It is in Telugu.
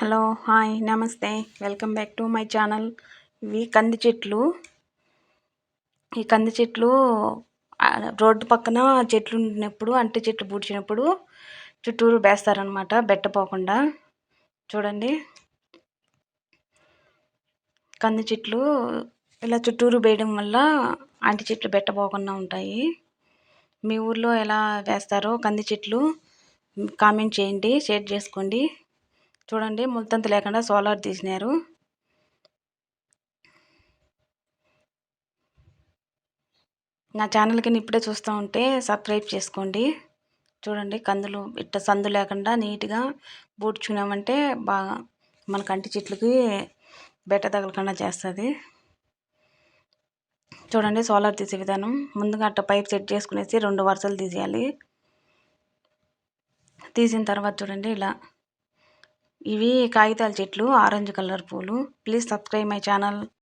హలో హాయ్ నమస్తే. Welcome back to my channel. ఇవి కంది చెట్లు. ఈ కంది చెట్లు రోడ్డు పక్కన చెట్లు ఉండినప్పుడు అంటి చెట్లు పూడ్చినప్పుడు చుట్టూరు బెట్ట బెట్టపోకుండా చూడండి. కంది చెట్లు ఇలా చుట్టూరు వేయడం వల్ల అంటి చెట్లు బెట్టపోకుండా ఉంటాయి. మీ ఊర్లో ఎలా వేస్తారో కంది చెట్లు కామెంట్ చేయండి షేర్ చేసుకోండి. చూడండి ముల్తంత లేకుండా సోలార్ తీసినారు. నా ఛానల్కి ఇప్పుడే చూస్తూ ఉంటే సబ్స్క్రైబ్ చేసుకోండి. చూడండి కందులు ఇట్ట సందు లేకుండా నీట్గా బూడ్చుకున్నామంటే బాగా మన కంటి చెట్లకి బెట్ట తగలకుండా చేస్తుంది. చూడండి సోలార్ తీసే విధానం. ముందుగా అట్ట పైప్ సెట్ చేసుకునేసి రెండు వరుసలు తీసేయాలి. తీసిన తర్వాత చూడండి ఇలా ఇవి కాగితాల చెట్లు ఆరెంజ్ కలర్ పూలు. Please subscribe my channel.